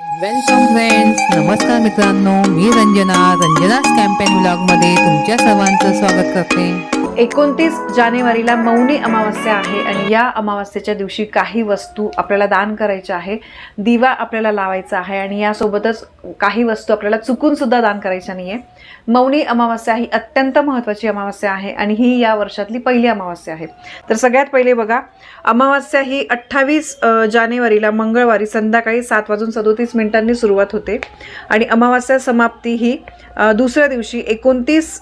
Welcome friends नमस्कार मित्रांनो मी Ranjana. रंजनाच campaign मध्ये तुमच्या सर्वांचं स्वागत करते. एकोणतीस जानेवारीला मौनी अमावस्या आहे आणि या अमावस्येच्या दिवशी काही वस्तू आपल्याला दान करायच्या आहे दिवा आपल्याला लावायचा आहे आणि यासोबतच काही वस्तू आपल्याला चुकूनसुद्धा दान करायच्या नाही आहे मौनी अमावस्या ही अत्यंत महत्त्वाची अमावस्या आहे आणि ही या वर्षातली पहिली अमावस्या आहे. तर सगळ्यात पहिले बघा अमावस्या ही अठ्ठावीस जानेवारीला मंगळवारी संध्याकाळी सात वाजून सदोतीस मिनिटांनी सुरुवात होते आणि अमावस्या समाप्ती ही दुसऱ्या दिवशी एकोणतीस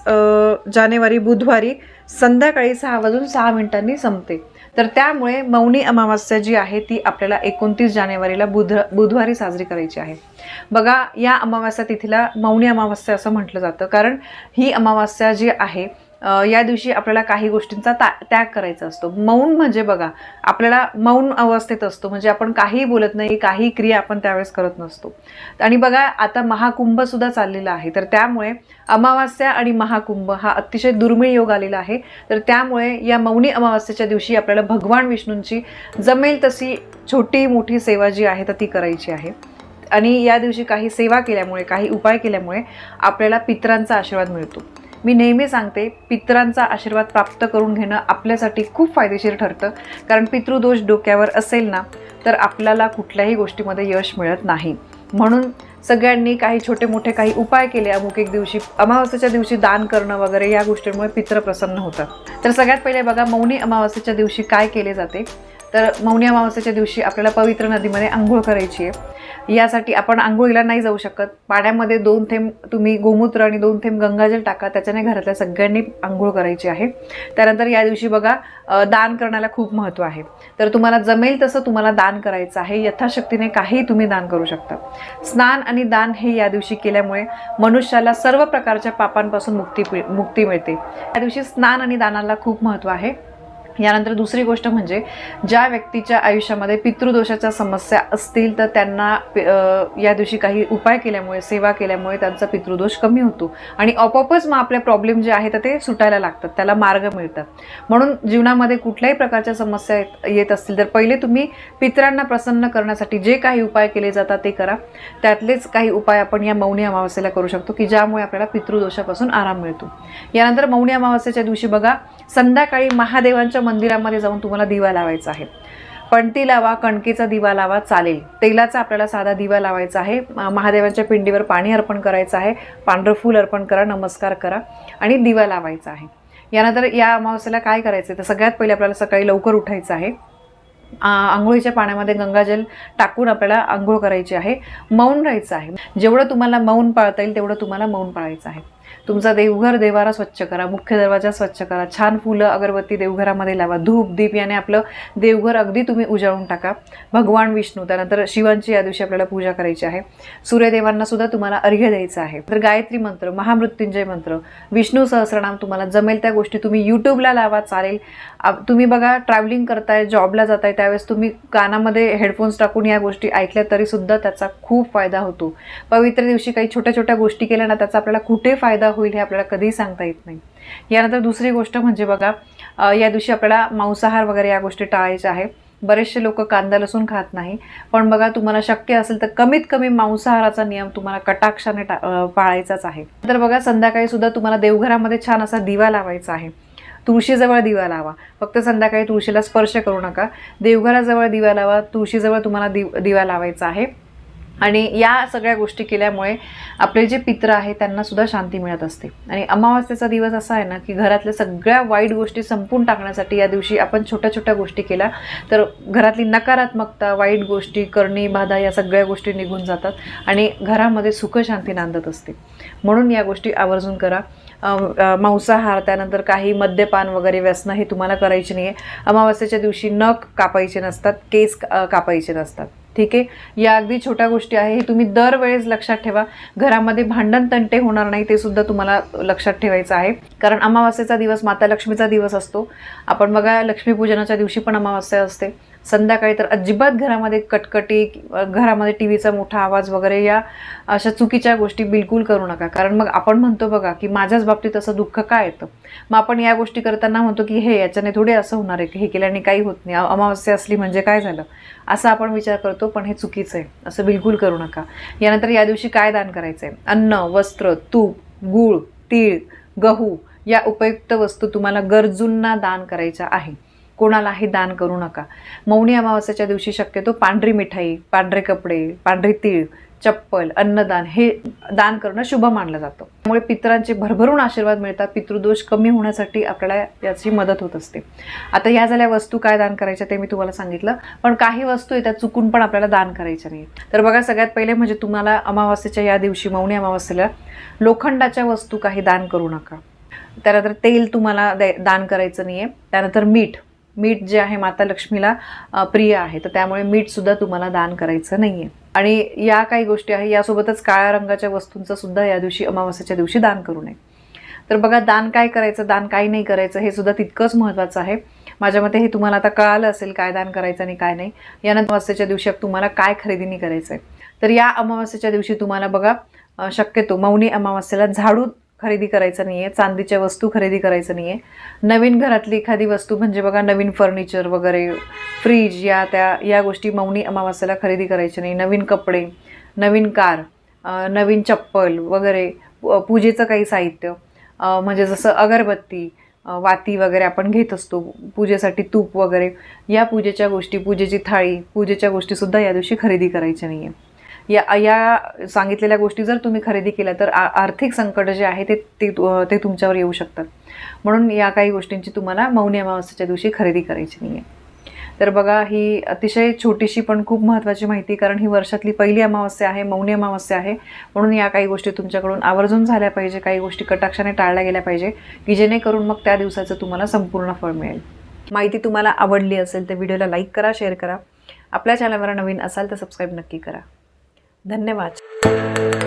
जानेवारी बुधवारी संध्याकाळी सहा वाजून सहा मिनिटांनी संपते. तर त्यामुळे मौनी अमावस्या जी आहे ती आपल्याला एकोणतीस जानेवारीला बुध बुधवारी साजरी करायची आहे. बघा या अमावस्या तिथीला मौनी अमावस्या असं म्हटलं जातं. कारण ही अमावस्या जी आहे या दिवशी आपल्याला काही गोष्टींचा ता त्याग करायचा असतो. मौन म्हणजे बघा आपल्याला मौन अवस्थेत असतो. म्हणजे आपण काहीही बोलत नाही काही क्रिया आपण त्यावेळेस करत नसतो. आणि बघा आता महाकुंभ सुद्धा चाललेला आहे. तर त्यामुळे अमावास्या आणि महाकुंभ हा अतिशय दुर्मिळ योग आलेला आहे. तर त्यामुळे या मौनी अमावास्येच्या दिवशी आपल्याला भगवान विष्णूंची जमेल तशी छोटी मोठी सेवा जी आहे तर ती करायची आहे. आणि या दिवशी काही सेवा केल्यामुळे काही उपाय केल्यामुळे आपल्याला पितरांचा आशीर्वाद मिळतो. मी नेहमी सांगते पितरांचा आशीर्वाद प्राप्त करून घेणं आपल्यासाठी खूप फायदेशीर ठरतं. कारण पितृदोष डोक्यावर असेल ना तर आपल्याला कुठल्याही गोष्टीमध्ये यश मिळत नाही. म्हणून सगळ्यांनी काही छोटे मोठे काही उपाय केले अमुक एक दिवशी अमावस्येच्या दिवशी दान करणं वगैरे या गोष्टींमुळे पित्र प्रसन्न होतात तर सगळ्यात पहिले बघा मौनी अमावस्येच्या दिवशी काय केले जाते? तर मौनी अमावस्याच्या दिवशी आपल्याला पवित्र नदीमध्ये आंघोळ करायची आहे. यासाठी आपण आंघोळीला नाही जाऊ शकत. पाण्यामध्ये दोन थेंब तुम्ही गोमूत्र आणि दोन थेंब गंगाजल टाका. त्याच्याने घरातल्या सगळ्यांनी आंघोळ करायची आहे. त्यानंतर या दिवशी बघा दान करण्याला खूप महत्त्व आहे. तर तुम्हाला जमेल तसं तुम्हाला दान करायचं आहे. यथाशक्तीने काही तुम्ही दान करू शकता. स्नान आणि दान हे या दिवशी केल्यामुळे मनुष्याला सर्व प्रकारच्या पापांपासून मुक्ती पि- मुक्ती मिळते. या दिवशी स्नान आणि दानाला खूप महत्त्व आहे. यानंतर दुसरी गोष्ट म्हणजे ज्या व्यक्तीच्या आयुष्यामध्ये पितृदोषाच्या समस्या असतील तर त्यांना या दिवशी काही उपाय केल्यामुळे सेवा केल्यामुळे त्यांचा पितृदोष कमी होतो. आणि आपोआपच मग आपले प्रॉब्लेम जे आहेत ते सुटायला लागतात. त्याला मार्ग मिळतात. म्हणून जीवनामध्ये कुठल्याही प्रकारच्या समस्या येत येत असतील तर पहिले तुम्ही पितरांना प्रसन्न करण्यासाठी जे काही उपाय केले जातात ते करा. त्यातलेच काही उपाय आपण या मौनी अमावस्येला करू शकतो की ज्यामुळे आपल्याला पितृदोषापासून आराम मिळतो. यानंतर मौनी अमावस्येच्या दिवशी बघा संध्याकाळी महादेवांच्या मंदिरामध्ये जाऊन तुम्हाला दिवा लावायचा आहे. पणती लावा कणकेचा दिवा लावा चालेल. तेलाचा आपल्याला साधा दिवा लावायचा आहे. महादेवांच्या पिंडीवर पाणी अर्पण करायचं आहे. पांढरं फूल अर्पण करा नमस्कार करा आणि दिवा लावायचा आहे. यानंतर या अमावस्याला काय करायचं आहे तर सगळ्यात पहिले आपल्याला सकाळी लवकर उठायचं आहे. आंघोळीच्या पाण्यामध्ये गंगाजल टाकून आपल्याला आंघोळ करायची आहे. मौन राहायचं आहे. जेवढं तुम्हाला मौन पाळता येईल तेवढं तुम्हाला मौन पाळायचं आहे. तुमचा देवघर देवारा स्वच्छ करा मुख्य दरवाजा स्वच्छ करा छान फुलं अगरबत्ती देवघरामध्ये लावा धूप दीप याने आपलं देवघर अगदी तुम्ही उजाळून टाका. भगवान विष्णू त्यानंतर शिवांची या दिवशी आपल्याला पूजा करायची आहे. सूर्यदेवांना सुद्धा तुम्हाला अर्घ्य द्यायचं आहे. तर गायत्री मंत्र महामृत्युंजय मंत्र विष्णू सहस्रनाम तुम्हाला जमेल त्या गोष्टी तुम्ही यूट्यूबला लावा चालेल. तुम्ही बघा ट्रॅव्हलिंग करताय जॉबला जाताय त्यावेळेस तुम्ही कानामध्ये हेडफोन्स टाकून या गोष्टी ऐकल्या तरी सुद्धा त्याचा खूप फायदा होतो. पवित्र दिवशी काही छोट्या छोट्या गोष्टी केल्या ना त्याचा आपल्याला कुठे फायदा होईल हे आपल्याला कधीही सांगता येत नाही. यानंतर दुसरी गोष्ट म्हणजे बघा या दिवशी आपल्याला मांसाहार वगैरे या गोष्टी टाळायच्या आहे बरेचसे लोक कांदा लसूण खात नाही. पण बघा तुम्हाला शक्य असेल तर कमीत कमी मांसाहाराचा नियम तुम्हाला कटाक्षाने टा पाळायचाच आहे. तर बघा संध्याकाळी सुद्धा तुम्हाला देवघरामध्ये छान असा दिवा लावायचा आहे. तुळशीजवळ दिवा लावा. फक्त संध्याकाळी तुळशीला स्पर्श करू नका. देवघराजवळ दिवा लावा तुळशीजवळ तुम्हाला दिव दिवा लावायचा आहे. आणि या सगळ्या गोष्टी केल्यामुळे आपले जे पित्र आहे त्यांना सुद्धा शांती मिळत असते. आणि अमावास्येचा दिवस असा आहे ना की घरातल्या सगळ्या वाईट गोष्टी संपून टाकण्यासाठी या दिवशी आपण छोट्या छोट्या गोष्टी केल्या तर घरातली नकारात्मकता वाईट गोष्टी करणी बाधा या सगळ्या गोष्टी निघून जातात आणि घरामध्ये सुखशांती नांदत असते. म्हणून या गोष्टी आवर्जून करा. मांसाहार त्यानंतर काही मद्यपान वगैरे व्यसनं हे तुम्हाला करायची नाही आहे अमावास्येच्या दिवशी नख कापायचे नसतात केस कापायचे नसतात. ठीक आहे? या अगदी छोट्या गोष्टी आहे. हे तुम्ही दरवेळेस लक्षात ठेवा. घरामध्ये भांडण तंटे होणार नाही ते सुद्धा तुम्हाला लक्षात ठेवायचं आहे. कारण अमावस्येचा दिवस माता लक्ष्मीचा दिवस असतो. आपण बघा लक्ष्मीपूजनाच्या दिवशी पण अमावस्या असते. संध्याकाळी तर अजिबात घरामध्ये कटकटी घरामध्ये टी व्हीचा मोठा आवाज वगैरे या अशा चुकीच्या गोष्टी बिलकुल करू नका. कारण मग आपण म्हणतो बघा की माझ्याच बाबतीत असं दुःख काय येतं? मग आपण या गोष्टी करताना म्हणतो की हे याच्याने थोडे असं होणार आहे की हे केल्याने काही होत नाही. अमावस्या असली म्हणजे काय झालं? असा आपण विचार करतो पण हे चुकीचं आहे. असं बिलकुल करू नका. यानंतर या दिवशी काय दान करायचं आहे अन्न वस्त्र तूप गूळ तीळ गहू या उपयुक्त वस्तू तुम्हाला गरजूंना दान करायच्या आहे. कोणालाही दान करू नका. मौनी अमावस्याच्या दिवशी शक्यतो पांढरी मिठाई पांढरे कपडे पांढरी तीळ चप्पल अन्नदान हे दान करणं शुभ मानलं जातं. त्यामुळे पितरांचे भरभरून आशीर्वाद मिळतात पितृदोष कमी होण्यासाठी आपल्याला याची मदत होत असते. आता या झाल्या वस्तू काय दान करायच्या ते मी तुम्हाला सांगितलं पण काही वस्तू आहे त्या चुकून पण आपल्याला दान करायच्या नाही तर बघा सगळ्यात पहिले म्हणजे तुम्हाला अमावास्येच्या या दिवशी मौनी अमावास्येला लोखंडाच्या वस्तू काही दान करू नका. त्यानंतर तेल तुम्हाला दे दान करायचं नाही आहे त्यानंतर मीठ. मीठ जे आहे माता लक्ष्मीला प्रिय आहे. तर त्यामुळे मीठसुद्धा तुम्हाला दान करायचं नाही आहे आणि या काही गोष्टी आहे यासोबतच काळ्या रंगाच्या वस्तूंचं सुद्धा या दिवशी अमावस्याच्या दिवशी दान करू नये. तर बघा दान काय करायचं दान काय नाही करायचं हे सुद्धा तितकंच महत्त्वाचं आहे. माझ्या मते हे तुम्हाला आता कळालं असेल काय दान करायचं आणि काय नाही. यानंतर अमावस्याच्या दिवशी तुम्हाला काय खरेदी नाही करायचं आहे तर या अमावस्येच्या दिवशी तुम्हाला बघा शक्यतो मौनी अमावस्येला झाडू खरेदी करायचं नाही आहे चांदीच्या वस्तू खरेदी करायचं नाही आहे नवीन घरातली एखादी वस्तू म्हणजे बघा नवीन फर्निचर वगैरे फ्रीज या त्या या गोष्टी मौनी अमावास्याला खरेदी करायची नाही. नवीन कपडे नवीन कार नवीन चप्पल वगैरे पूजेचं काही साहित्य म्हणजे जसं अगरबत्ती वाती वगैरे आपण घेत असतो पूजेसाठी तूप वगैरे या पूजेच्या गोष्टी पूजेची थाळी पूजेच्या गोष्टीसुद्धा या दिवशी खरेदी करायच्या नाही आहे या या सांगितलेल्या गोष्टी जर तुम्ही खरेदी केल्या तर आ आर्थिक संकट जे आहे ते ते ते तुमच्यावर येऊ शकतात. म्हणून या काही गोष्टींची तुम्हाला मौनी अमावस्येच्या दिवशी खरेदी करायची नाही आहे तर बघा ही अतिशय छोटीशी पण खूप महत्त्वाची माहिती कारण ही वर्षातली पहिली अमावस्या आहे मौनी अमावस्या आहे. म्हणून या काही गोष्टी तुमच्याकडून आवर्जून झाल्या पाहिजे काही गोष्टी कटाक्षाने टाळल्या गेल्या पाहिजे की जेणेकरून मग त्या दिवसाचं तुम्हाला संपूर्ण फळ मिळेल. माहिती तुम्हाला आवडली असेल तर व्हिडिओला लाईक करा शेअर करा. आपल्या चॅनलवर नवीन असाल तर सबस्क्राईब नक्की करा. धन्यवाद.